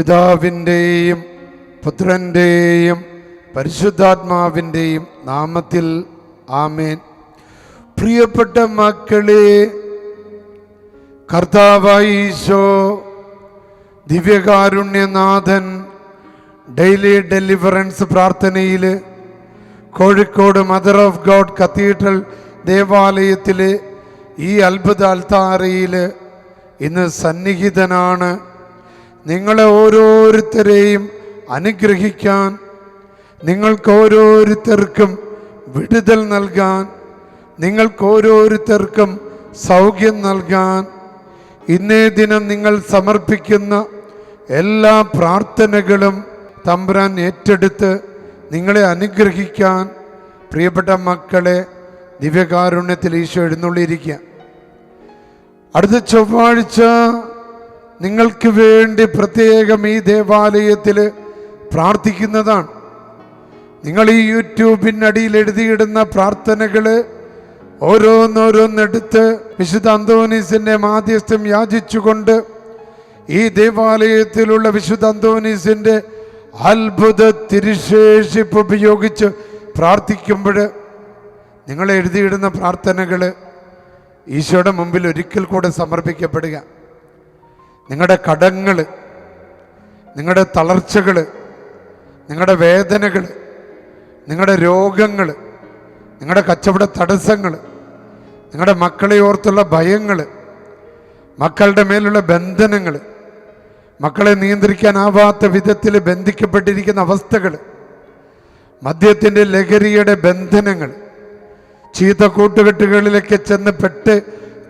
പിതാവിന്റെയും പുത്രന്റെയും പരിശുദ്ധാത്മാവിന്റെയും നാമത്തിൽ ആമേൻ. പ്രിയപ്പെട്ട മക്കളെ കർത്താവായിശോ ദിവ്യകാരുണ്യനാഥൻ ഡെയിലി ഡെലിവറൻസ് പ്രാർത്ഥനയിൽ Kozhikode mother of God cathedral ദേവാലയത്തിലെ ഈ അത്ഭുത അൽത്താരയിൽ ഇന്ന് സന്നിഹിതനാണ്. നിങ്ങളെ ഓരോരുത്തരെയും അനുഗ്രഹിക്കാൻ നിങ്ങൾക്ക് ഓരോരുത്തർക്കും വിടുതൽ നൽകാൻ നിങ്ങൾക്ക് ഓരോരുത്തർക്കും സൗഖ്യം നൽകാൻ ഇന്നേ ദിനം നിങ്ങൾ സമർപ്പിക്കുന്ന എല്ലാ പ്രാർത്ഥനകളും തമ്പുരാൻ ഏറ്റെടുത്ത് നിങ്ങളെ അനുഗ്രഹിക്കാൻ പ്രിയപ്പെട്ട മക്കളെ ദിവ്യകാരുണ്യത്തിൽ ഈശോ എഴുന്നള്ളിയിരിക്കുക. അടുത്ത ചൊവ്വാഴ്ച നിങ്ങൾക്ക് വേണ്ടി പ്രത്യേകം ഈ ദേവാലയത്തിൽ പ്രാർത്ഥിക്കുന്നതാണ്. നിങ്ങൾ ഈ യൂട്യൂബിനടിയിൽ എഴുതിയിടുന്ന പ്രാർത്ഥനകൾ ഓരോന്നോരോന്നെടുത്ത് വിശുദ്ധ അന്തോനീസിന്റെ മാധ്യസ്ഥം യാചിച്ചുകൊണ്ട് ഈ ദേവാലയത്തിലുള്ള വിശുദ്ധ അന്തോനീസിന്റെ അത്ഭുത തിരുശേഷിപ്പ് ഉപയോഗിച്ച് പ്രാർത്ഥിക്കുമ്പോൾ നിങ്ങൾ എഴുതിയിടുന്ന പ്രാർത്ഥനകൾ ഈശോയുടെ മുമ്പിൽ ഒരിക്കൽ കൂടെ സമർപ്പിക്കപ്പെടുക. നിങ്ങളുടെ കടങ്ങൾ നിങ്ങളുടെ തളർച്ചകൾ നിങ്ങളുടെ വേദനകൾ നിങ്ങളുടെ രോഗങ്ങൾ നിങ്ങളുടെ കച്ചവട തടസ്സങ്ങൾ നിങ്ങളുടെ മക്കളെ ഓർത്തുള്ള ഭയങ്ങൾ മക്കളുടെ മേലുള്ള ബന്ധനങ്ങൾ മക്കളെ നിയന്ത്രിക്കാനാവാത്ത വിധത്തിൽ ബന്ധിക്കപ്പെട്ടിരിക്കുന്ന അവസ്ഥകൾ മദ്യത്തിന്റെ ലഹരിയുടെ ബന്ധനങ്ങൾ ചീത്ത കൂട്ടുകെട്ടുകളിലേക്ക് ചെന്ന് പെട്ട്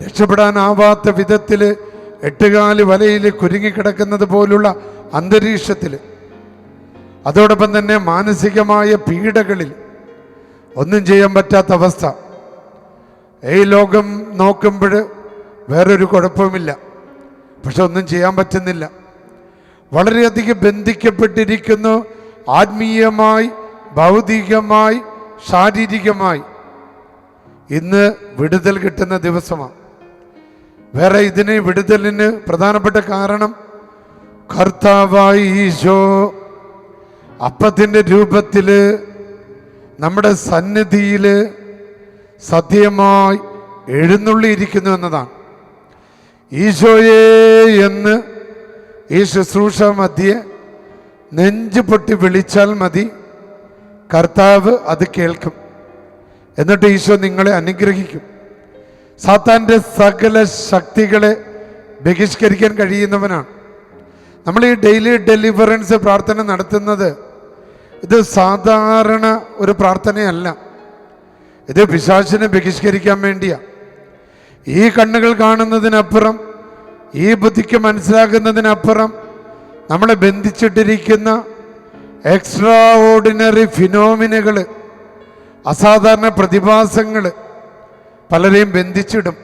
രക്ഷപ്പെടാനാവാത്ത വിധത്തിൽ എട്ടുകാൽ വലയിൽ കുരുങ്ങിക്കിടക്കുന്നത് പോലുള്ള അന്തരീക്ഷത്തിൽ അതോടൊപ്പം തന്നെ മാനസികമായ പീഡകളിൽ ഒന്നും ചെയ്യാൻ പറ്റാത്ത അവസ്ഥ. ഈ ലോകം നോക്കുമ്പോൾ വേറൊരു കുഴപ്പമില്ല പക്ഷെ ഒന്നും ചെയ്യാൻ പറ്റുന്നില്ല. വളരെയധികം ബന്ധിക്കപ്പെട്ടിരിക്കുന്നു ആത്മീയമായി ഭൗതികമായി ശാരീരികമായി. ഇന്ന് വിടുതൽ കിട്ടുന്ന ദിവസമാണ്. വേറെ ഇതിന് വിടുതലിന് പ്രധാനപ്പെട്ട കാരണം കർത്താവായി ഈശോ അപ്പത്തിന്റെ രൂപത്തിൽ നമ്മുടെ സന്നിധിയിൽ സത്യമായി എഴുന്നള്ളിയിരിക്കുന്നു എന്നതാണ്. ഈശോയെ എന്ന് ഈ ശുശ്രൂഷ മധ്യേ നെഞ്ചു പൊട്ടി വിളിച്ചാൽ മതി. കർത്താവ് അത് കേൾക്കും. എന്നിട്ട് ഈശോ നിങ്ങളെ അനുഗ്രഹിക്കും. സാത്താന്റെ സകല ശക്തികളെ ബഹിഷ്കരിക്കാൻ കഴിയുന്നവനാണ്. നമ്മൾ ഈ ഡെയിലി ഡെലിവറൻസ് പ്രാർത്ഥന നടത്തുന്നത് ഇത് സാധാരണ ഒരു പ്രാർത്ഥനയല്ല. ഇത് പിശാചിനെ ബഹിഷ്കരിക്കാൻ വേണ്ടിയാണ് ഈ കണ്ണുകൾ കാണുന്നതിനപ്പുറം ഈ ബുദ്ധിക്ക് മനസ്സിലാക്കുന്നതിനപ്പുറം നമ്മളെ ബന്ധിച്ചിട്ടിരിക്കുന്ന എക്സ്ട്രാ ഓർഡിനറി ഫിനോമിനകൾ അസാധാരണ പ്രതിഭാസങ്ങൾ പലരെയും ബന്ധിച്ചിടും.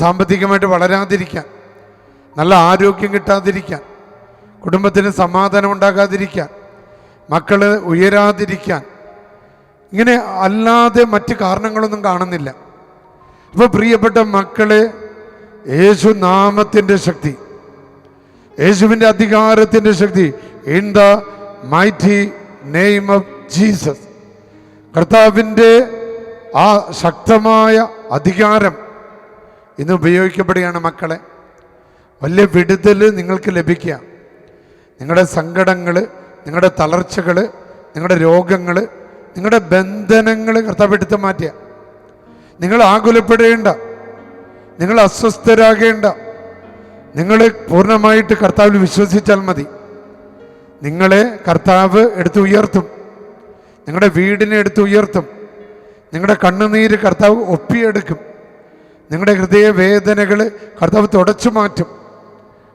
സാമ്പത്തികമായിട്ട് വളരാതിരിക്കാൻ നല്ല ആരോഗ്യം കിട്ടാതിരിക്കാൻ കുടുംബത്തിന് സമാധാനം ഉണ്ടാകാതിരിക്കാൻ മക്കൾ ഉയരാതിരിക്കാൻ. ഇങ്ങനെ അല്ലാതെ മറ്റ് കാരണങ്ങളൊന്നും കാണുന്നില്ല. അപ്പോൾ പ്രിയപ്പെട്ട മക്കളെ യേശു നാമത്തിന്റെ ശക്തി യേശുവിന്റെ അധികാരത്തിന്റെ ശക്തി in the mighty name of Jesus കർത്താവിന്റെ ആ ശക്തമായ അധികാരം ഇന്ന് ഉപയോഗിക്കപ്പെടുകയാണ് മക്കളെ. വലിയ വിടുതൽ നിങ്ങൾക്ക് ലഭിക്കുക. നിങ്ങളുടെ സങ്കടങ്ങൾ നിങ്ങളുടെ തളർച്ചകൾ നിങ്ങളുടെ രോഗങ്ങൾ നിങ്ങളുടെ ബന്ധനങ്ങൾ കർത്താവെടുത്ത് മാറ്റുക. നിങ്ങൾ ആകുലപ്പെടേണ്ട. നിങ്ങൾ അസ്വസ്ഥരാകേണ്ട. നിങ്ങൾ പൂർണമായിട്ട് കർത്താവിൽ വിശ്വസിച്ചാൽ മതി. നിങ്ങളെ കർത്താവ് എടുത്ത് ഉയർത്തും. നിങ്ങളുടെ വീടിനെ എടുത്ത് ഉയർത്തും. നിങ്ങളുടെ കണ്ണുനീര് കർത്താവ് ഒപ്പിയെടുക്കും. നിങ്ങളുടെ ഹൃദയവേദനകൾ കർത്താവ് തുടച്ചു മാറ്റും.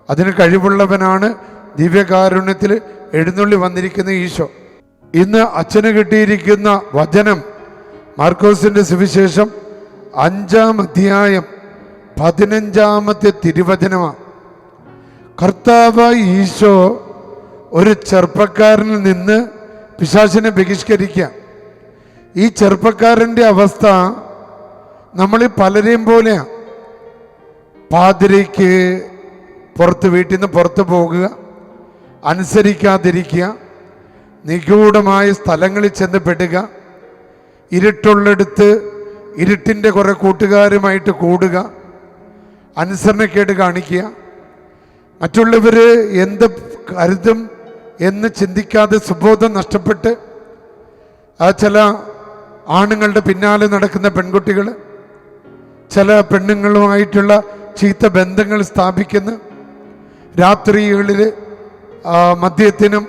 അതിന് കഴിവുള്ളവനാണ് ദിവ്യകാരുണ്യത്തിൽ എഴുന്നള്ളി വന്നിരിക്കുന്ന ഈശോ. ഇന്ന് അച്ഛന് കിട്ടിയിരിക്കുന്ന വചനം മാർക്കോസിന്റെ സുവിശേഷം അഞ്ചാം അധ്യായം പതിനഞ്ചാമത്തെ തിരുവചനമാണ്. കർത്താവ് ഈശോ ഒരു ചെറുപ്പക്കാരനിൽ നിന്ന് പിശാചിനെ ബഹിഷ്കരിക്കുക. ഈ ചെറുപ്പക്കാരന്റെ അവസ്ഥ നമ്മൾ പലരെയും പോലെയാണ് പാതിരയ്ക്ക് പുറത്ത് വീട്ടിൽ നിന്ന് പുറത്ത് പോകുക അനുസരിക്കാതിരിക്കുക നിഗൂഢമായ സ്ഥലങ്ങളിൽ ചെന്ന് പെടുക ഇരുട്ടുള്ളിടത്ത് ഇരുട്ടിന്റെ കുറേ കൂട്ടുകാരുമായിട്ട് കൂടുക അനുസരണക്കേട് കാണിക്കുക. മറ്റുള്ളവർ എന്ത് കരുതും എന്ന് ചിന്തിക്കാതെ സുബോധം നഷ്ടപ്പെട്ട് ആ ചില ആണുങ്ങളുടെ പിന്നാലെ നടക്കുന്ന പെൺകുട്ടികൾ ചില പെണ്ണുങ്ങളുമായിട്ടുള്ള ചീത്ത ബന്ധങ്ങൾ സ്ഥാപിക്കുന്നു. രാത്രികളിൽ മദ്യത്തിനും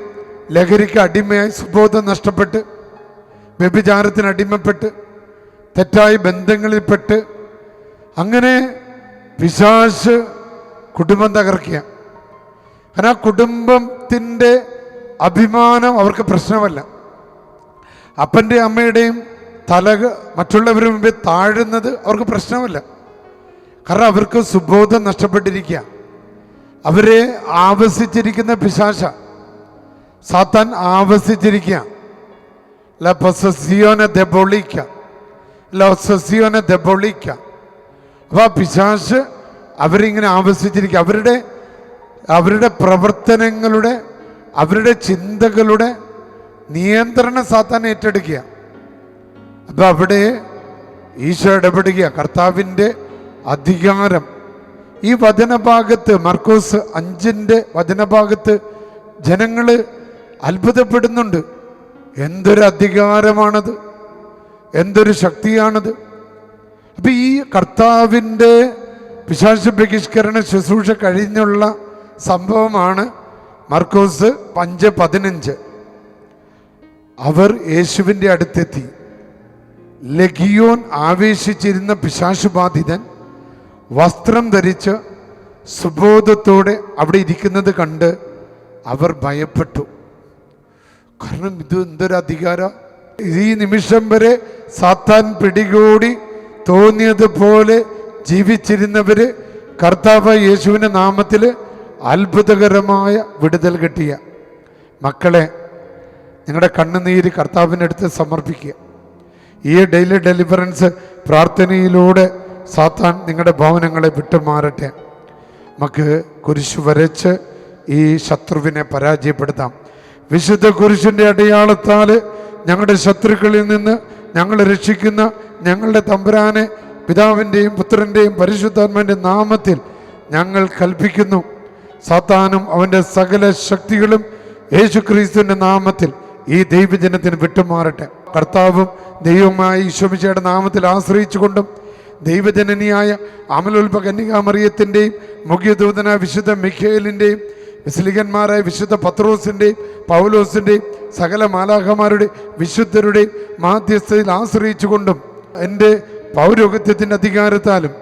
ലഹരിക്ക് അടിമയായി സുബോധം നഷ്ടപ്പെട്ട് വ്യഭിചാരത്തിന് അടിമപ്പെട്ട് തെറ്റായ ബന്ധങ്ങളിൽപ്പെട്ട് അങ്ങനെ പിശാശ് കുടുംബം തകർക്കുക. കാരണം ആ കുടുംബത്തിന്റെ അഭിമാനം അവർക്ക് പ്രശ്നമല്ല. അപ്പന്റെ അമ്മയുടെയും തല മറ്റുള്ളവരുടെ മുമ്പിൽ താഴുന്നത് അവർക്ക് പ്രശ്നമല്ല. കാരണം അവർക്ക് സുബോധം നഷ്ടപ്പെട്ടിരിക്കുക. അവരെ ആവസിച്ചിരിക്കുന്ന പിശാശ. സാത്താൻ ആവസിച്ചിരിക്കുക. ല പൊസസിയോനെ ദബൊളിക്ക. ല ഒസസിയോനെ ദബൊളിക്ക. അപ്പോൾ ആ പിശാശ് അവരിങ്ങനെ ആവസിച്ചിരിക്കുക. അവരുടെ അവരുടെ പ്രവർത്തനങ്ങളുടെ അവരുടെ ചിന്തകളുടെ നിയന്ത്രണം സാത്താൻ ഏറ്റെടുക്കുക. അപ്പൊ അവിടെ ഈശോ ഇടപെടുക കർത്താവിന്റെ അധികാരം. ഈ വചനഭാഗത്ത് മർക്കോസ് അഞ്ചിന്റെ വചനഭാഗത്ത് ജനങ്ങൾ അത്ഭുതപ്പെടുന്നുണ്ട്. എന്തൊരു അധികാരമാണത്? എന്തൊരു ശക്തിയാണത്? അപ്പൊ ഈ കർത്താവിന്റെ പിശാശ ബഹിഷ്കരണ ശുശ്രൂഷ കഴിഞ്ഞുള്ള സംഭവമാണ് മർക്കോസ് അഞ്ച് പതിനഞ്ച്. അവർ യേശുവിന്റെ അടുത്തെത്തി. ലഗിയോൻ ആവേശിച്ചിരുന്ന പിശാശുബാധിതൻ വസ്ത്രം ധരിച്ച് സുബോധത്തോടെ അവിടെ ഇരിക്കുന്നത് കണ്ട് അവർ ഭയപ്പെട്ടു. കാരണം ഇത് എന്തൊരു അധികാര? ഈ നിമിഷം വരെ സാത്താൻ പിടികൂടി തോന്നിയതുപോലെ ജീവിച്ചിരുന്നവര് കർത്താവ് യേശുവിന്റെ നാമത്തിൽ അത്ഭുതകരമായ വിടുതൽ കിട്ടിയ. മക്കളെ നിങ്ങളുടെ കണ്ണുനീര് കർത്താവിന്റെ അടുത്ത് സമർപ്പിക്കുക. ഈ ഡെയിലി ഡെലിവറൻസ് പ്രാർത്ഥനയിലൂടെ സാത്താൻ നിങ്ങളുടെ ഭവനങ്ങളെ വിട്ടുമാറട്ടെ. നമുക്ക് കുരിശ് വരച്ച് ഈ ശത്രുവിനെ പരാജയപ്പെടുത്താം. വിശുദ്ധ കുരിശിന്റെ അടയാളത്താൽ ഞങ്ങളുടെ ശത്രുക്കളിൽ നിന്ന് ഞങ്ങൾ രക്ഷിക്കുന്ന ഞങ്ങളുടെ തമ്പുരാനെ പിതാവിന്റെയും പുത്രന്റെയും പരിശുദ്ധാത്മാന്റെ നാമത്തിൽ ഞങ്ങൾ കൽപ്പിക്കുന്നു. സാത്താനും അവന്റെ സകല ശക്തികളും യേശുക്രിസ്തുവിന്റെ നാമത്തിൽ ഈ ദൈവജനത്തിന് വിട്ടുമാറട്ടെ. കർത്താവും ദൈവമായ ഈശോമിശയുടെ നാമത്തിൽ ആശ്രയിച്ചുകൊണ്ടും ദൈവജനനിയായ അമലോൽപ കന്യകാമറിയത്തിന്റെയും മുഖ്യദൂതനായ വിശുദ്ധ മിഖേലിന്റെയും വിസ്ലികന്മാരായ വിശുദ്ധ പത്രോസിന്റെയും പൗലോസിന്റെയും സകല മാലാഖമാരുടെ വിശുദ്ധരുടെയും മാധ്യസ്ഥയിൽ ആശ്രയിച്ചുകൊണ്ടും എന്റെ പൗരോഗത്യത്തിന്റെ അധികാരത്താലും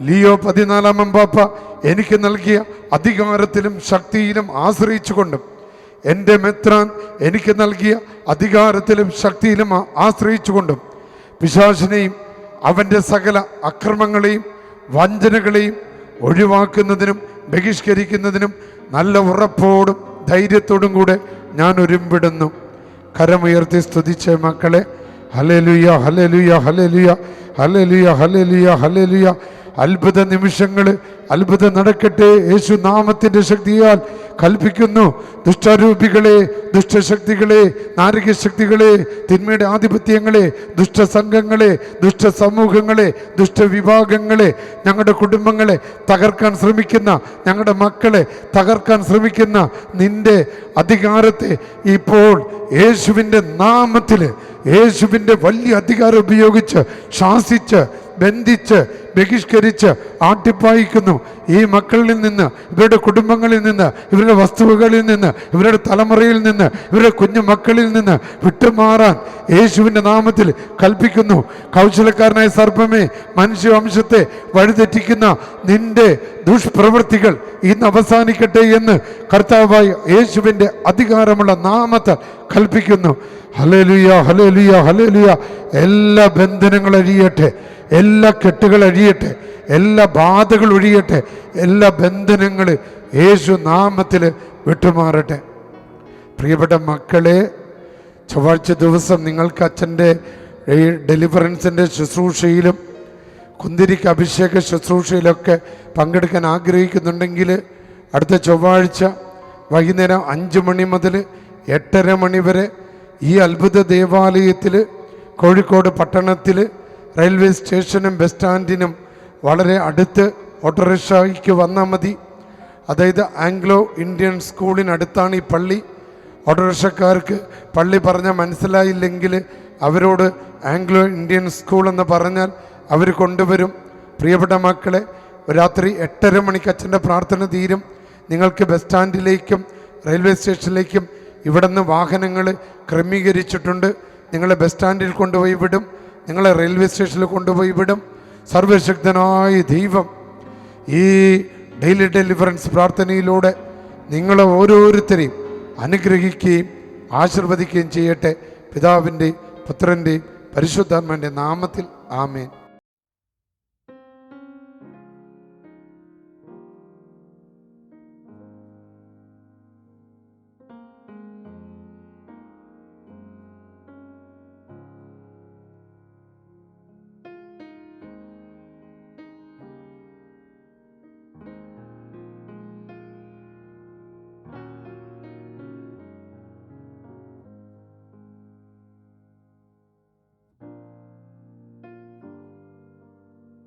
ലിയോ പതിനാലാം പാപ്പ എനിക്ക് നൽകിയ അധികാരത്തിലും ശക്തിയിലും ആശ്രയിച്ചുകൊണ്ടും എന്റെ മെത്രാൻ എനിക്ക് നൽകിയ അധികാരത്തിലും ശക്തിയിലും ആശ്രയിച്ചുകൊണ്ടും പിശാചിനെയും അവന്റെ സകല അക്രമങ്ങളെയും വഞ്ചനകളെയും ഒഴിവാക്കുന്നതിനും ബഹിഷ്കരിക്കുന്നതിനും നല്ല ഉറപ്പോടും ധൈര്യത്തോടും കൂടെ ഞാൻ ഒരുമ്പിടുന്നു. കരമുയർത്തി സ്തുതിച്ച മക്കളെ. ഹലലുയ ഹലലുയ ഹലലുയ ഹലലുയ ഹലലുയ ഹലലുയ അത്ഭുത നിമിഷങ്ങൾ അത്ഭുതം നടക്കട്ടെ. യേശു നാമത്തിന്റെ ശക്തിയാൽ കൽപ്പിക്കുന്നു. ദുഷ്ടരൂപികളെ ദുഷ്ടശക്തികളെ നാരകശക്തികളെ തിന്മയുടെ ആധിപത്യങ്ങളെ ദുഷ്ടസംഘങ്ങളെ ദുഷ്ടസമൂഹങ്ങളെ ദുഷ്ടവിഭാഗങ്ങളെ ഞങ്ങളുടെ കുടുംബങ്ങളെ തകർക്കാൻ ശ്രമിക്കുന്ന ഞങ്ങളുടെ മക്കളെ തകർക്കാൻ ശ്രമിക്കുന്ന നിന്റെ അധികാരത്തെ ഇപ്പോൾ യേശുവിന്റെ നാമത്തിൽ യേശുവിന്റെ വലിയ അധികാരം ഉപയോഗിച്ച് ശാസിച്ച് ബന്ധിച്ച് ബഹിഷ്കരിച്ച് ആട്ടിപ്പായിക്കുന്നു. ഈ മക്കളിൽ നിന്ന് ഇവരുടെ കുടുംബങ്ങളിൽ നിന്ന് ഇവരുടെ വസ്തുവകളിൽ നിന്ന് ഇവരുടെ തലമുറയിൽ നിന്ന് ഇവരുടെ കുഞ്ഞു മക്കളിൽ നിന്ന് വിട്ടുമാറാൻ യേശുവിന്റെ നാമത്തിൽ കൽപ്പിക്കുന്നു. കൗശലക്കാരനായ സർപ്പമേ മനുഷ്യവംശത്തെ വഴിതെറ്റിക്കുന്ന നിന്റെ ദുഷ്പ്രവൃത്തികൾ ഇന്ന് അവസാനിക്കട്ടെ എന്ന് കർത്താവായ യേശുവിന്റെ അധികാരമുള്ള നാമത്തെ കൽപ്പിക്കുന്നു. ഹലേലുയ ഹലേലുയ ഹലേലുയ എല്ലാ ബന്ധനങ്ങൾ അഴിയട്ടെ എല്ലാ കെട്ടുകൾ അഴിയട്ടെ എല്ലാ ബാധകൾ ഒഴിയട്ടെ എല്ലാ ബന്ധനങ്ങൾ യേശു നാമത്തിൽ വിട്ടുമാറട്ടെ. പ്രിയപ്പെട്ട മക്കളെ ചൊവ്വാഴ്ച ദിവസം നിങ്ങൾക്ക് അച്ഛന്റെ ഡെലിവറൻസിന്റെ ശുശ്രൂഷയിലും കുന്തിരിക്ക് അഭിഷേക ശുശ്രൂഷയിലൊക്കെ പങ്കെടുക്കാൻ ആഗ്രഹിക്കുന്നുണ്ടെങ്കിൽ അടുത്ത ചൊവ്വാഴ്ച വൈകുന്നേരം അഞ്ച് മണി മുതൽ എട്ടര മണി വരെ ഈ അത്ഭുത ദേവാലയത്തിൽ കോഴിക്കോട് പട്ടണത്തിൽ റെയിൽവേ സ്റ്റേഷനും ബസ് സ്റ്റാൻഡിനും വളരെ അടുത്ത് ഓട്ടോറിക്ഷയ്ക്ക് വന്നാൽ മതി. അതായത് ആംഗ്ലോ ഇന്ത്യൻ സ്കൂളിനടുത്താണ് ഈ പള്ളി. ഓട്ടോറിക്ഷക്കാർക്ക് പള്ളി പറഞ്ഞാൽ മനസ്സിലായില്ലെങ്കിൽ അവരോട് ആംഗ്ലോ ഇന്ത്യൻ സ്കൂൾ എന്ന് പറഞ്ഞാൽ അവർ കൊണ്ടുവരും. പ്രിയപ്പെട്ട മക്കളെ രാത്രി എട്ടര മണിക്ക് അച്ഛന്റെ പ്രാർത്ഥന തീരും. നിങ്ങൾക്ക് ബസ് സ്റ്റാൻഡിലേക്കും റെയിൽവേ സ്റ്റേഷനിലേക്കും ഇവിടെ നിന്ന് വാഹനങ്ങൾ ക്രമീകരിച്ചിട്ടുണ്ട്. നിങ്ങളെ ബസ് സ്റ്റാൻഡിൽ കൊണ്ടുപോയി വിടും. നിങ്ങളെ റെയിൽവേ സ്റ്റേഷനിൽ കൊണ്ടുപോയി വിടും. സർവശക്തനായ ദൈവം ഈ ഡെയിലി ഡെലിവറൻസ് പ്രാർത്ഥനയിലൂടെ നിങ്ങളെ ഓരോരുത്തരെയും അനുഗ്രഹിക്കുകയും ആശീർവദിക്കുകയും ചെയ്യട്ടെ. പിതാവിന്റെ പുത്രന്റെ പരിശുദ്ധാത്മാന്റെ നാമത്തിൽ ആമേൻ.